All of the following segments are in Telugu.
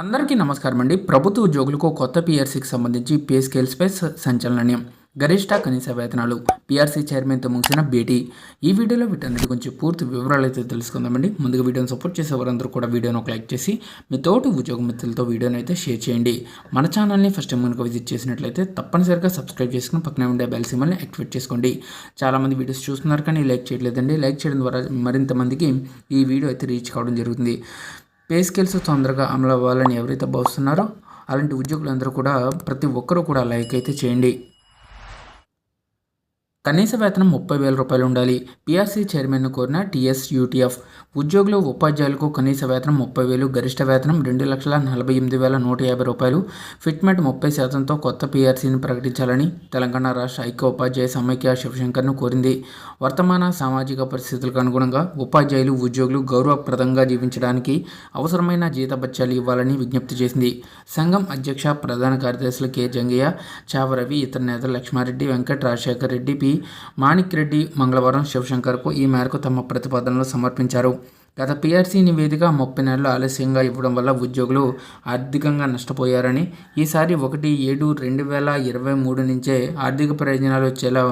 అందరికీ నమస్కారం అండి. ప్రభుత్వ ఉద్యోగులకు కొత్త పిఆర్సీకి సంబంధించి పే స్కేల్స్పై సంచలన సంచలనం గరిష్ట కనీస వేతనాలు. పిఆర్సీ చైర్మన్తో ముగిసిన భేటీ. ఈ వీడియోలో వీటన్నిటి గురించి పూర్తి వివరాలు అయితే తెలుసుకుందామండి. ముందుగా వీడియోని సపోర్ట్ చేసే వారందరూ కూడా వీడియోను ఒక లైక్ చేసి మీ తోటి ఉద్యోగ మిత్రులతో వీడియోని అయితే షేర్ చేయండి. మన ఛానల్ని ఫస్ట్ టైం కనుక విజిట్ చేసినట్లయితే తప్పనిసరిగా సబ్స్క్రైబ్ చేసుకుని పక్కనే ఉండే బెల్ సిమ్మల్ని యాక్టివేట్ చేసుకోండి. చాలామంది వీడియోస్ చూస్తున్నారు కానీ లైక్ చేయట్లేదండి. లైక్ చేయడం ద్వారా మరింత మందికి ఈ వీడియో అయితే రీచ్ కావడం జరుగుతుంది. పే స్కేల్స్ తొందరగా అమలు అవ్వాలని ఎవరైతే భావిస్తున్నారో అలాంటి ఉద్యోగులందరూ కూడా ప్రతి ఒక్కరూ కూడా లైక్ అయితే చేయండి. కనీస వేతనం ముప్పై వేల రూపాయలు ఉండాలి పిఆర్సీ చైర్మన్ను కోరిన టీఎస్ యూటీఎఫ్ ఉద్యోగులు ఉపాధ్యాయులకు కనీస వేతనం ముప్పై వేలు గరిష్ట వేతనం రెండు లక్షల నలభై ఎనిమిది వేల నూట యాభై రూపాయలు. ఫిట్మెంట్ ముప్పై శాతంతో కొత్త పీఆర్సీని ప్రకటించాలని తెలంగాణ రాష్ట్ర ఐక్య ఉపాధ్యాయ సమైక్య శివశంకర్ను కోరింది. వర్తమాన సామాజిక పరిస్థితులకు అనుగుణంగా ఉపాధ్యాయులు ఉద్యోగులు గౌరవప్రదంగా జీవించడానికి అవసరమైన జీతభత్యాలు ఇవ్వాలని విజ్ఞప్తి చేసింది. సంఘం అధ్యక్ష ప్రధాన కార్యదర్శులు కె. జంగయ్య చావరవి ఇతర నేతలు లక్ష్మారెడ్డి వెంకట రాజశేఖర్ రెడ్డి పి. మాణిక్ రెడ్డి మంగళవారం శివశంకర్కు ఈ మేరకు తమ ప్రతిపాదనలు సమర్పించారు. గత పీఆర్సీ నివేదిక ముప్పై నెలలు ఆలస్యంగా ఇవ్వడం వల్ల ఉద్యోగులు ఆర్థికంగా నష్టపోయారని ఈసారి ఒకటి ఏడు రెండు వేల ఇరవై మూడు నుంచే ఆర్థిక ప్రయోజనాలు వచ్చేలా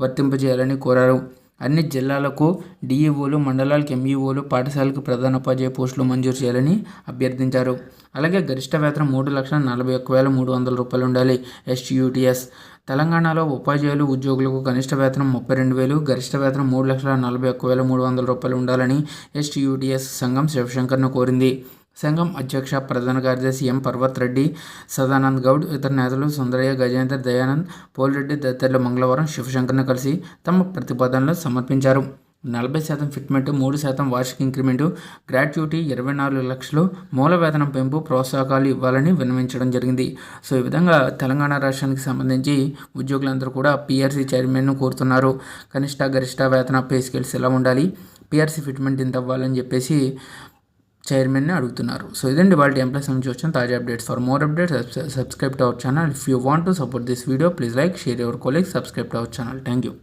వర్తింపజేయాలని కోరారు. అన్ని జిల్లాలకు డిఈఓలు మండలాలకు ఎంఈఓలు పాఠశాలకు ప్రధాన ఉపాధ్యాయ పోస్టులు మంజూరు చేయాలని అభ్యర్థించారు. అలాగే గరిష్ట వేతనం మూడు లక్షల నలభై ఒక్క వేల మూడు వందల రూపాయలు ఉండాలి. ఎస్టీయూటీఎస్ తెలంగాణలో ఉపాధ్యాయులు ఉద్యోగులకు కనిష్ట వేతనం ముప్పై రెండు వేలు గరిష్ట వేతనం మూడు లక్షల నలభై ఒక్క వేల మూడు వందల రూపాయలు ఉండాలని ఎస్టీయూటీఎస్ సంఘం శివశంకర్ను కోరింది. సంఘం అధ్యక్ష ప్రధాన కార్యదర్శి ఎం పర్వత్ రెడ్డి సదానంద్ గౌడ్ ఇతర నేతలు సుందరయ్య గజేందర్ దయానంద్ పోలిరెడ్డి తదితరులు మంగళవారం శివశంకర్ను కలిసి తమ ప్రతిపాదనలు సమర్పించారు. నలభై శాతం ఫిట్మెంట్ మూడు శాతం వార్షిక ఇంక్రిమెంటు గ్రాట్యుటీ ఇరవై నాలుగు లక్షలు మూల వేతనం పెంపు ప్రోత్సాహకాలు ఇవ్వాలని విన్నవించడం జరిగింది. సో ఈ విధంగా తెలంగాణ రాష్ట్రానికి సంబంధించి ఉద్యోగులందరూ కూడా పీఆర్సీ చైర్మన్ను కోరుతున్నారు. కనిష్ట గరిష్ట వేతన పే స్కేల్స్ ఎలా ఉండాలి? పీఆర్సీ ఫిట్మెంట్ ఎంత అవ్వాలని చెప్పేసి చైర్మన్ని అడుగుతున్నారు. సో ఇదండి వాళ్ళ ఎంప్లాయ్ నుంచి వచ్చిన తాజా updates. For more updates subscribe to our channel. If you want to support this video please like share your colleague subscribe to our channel thank you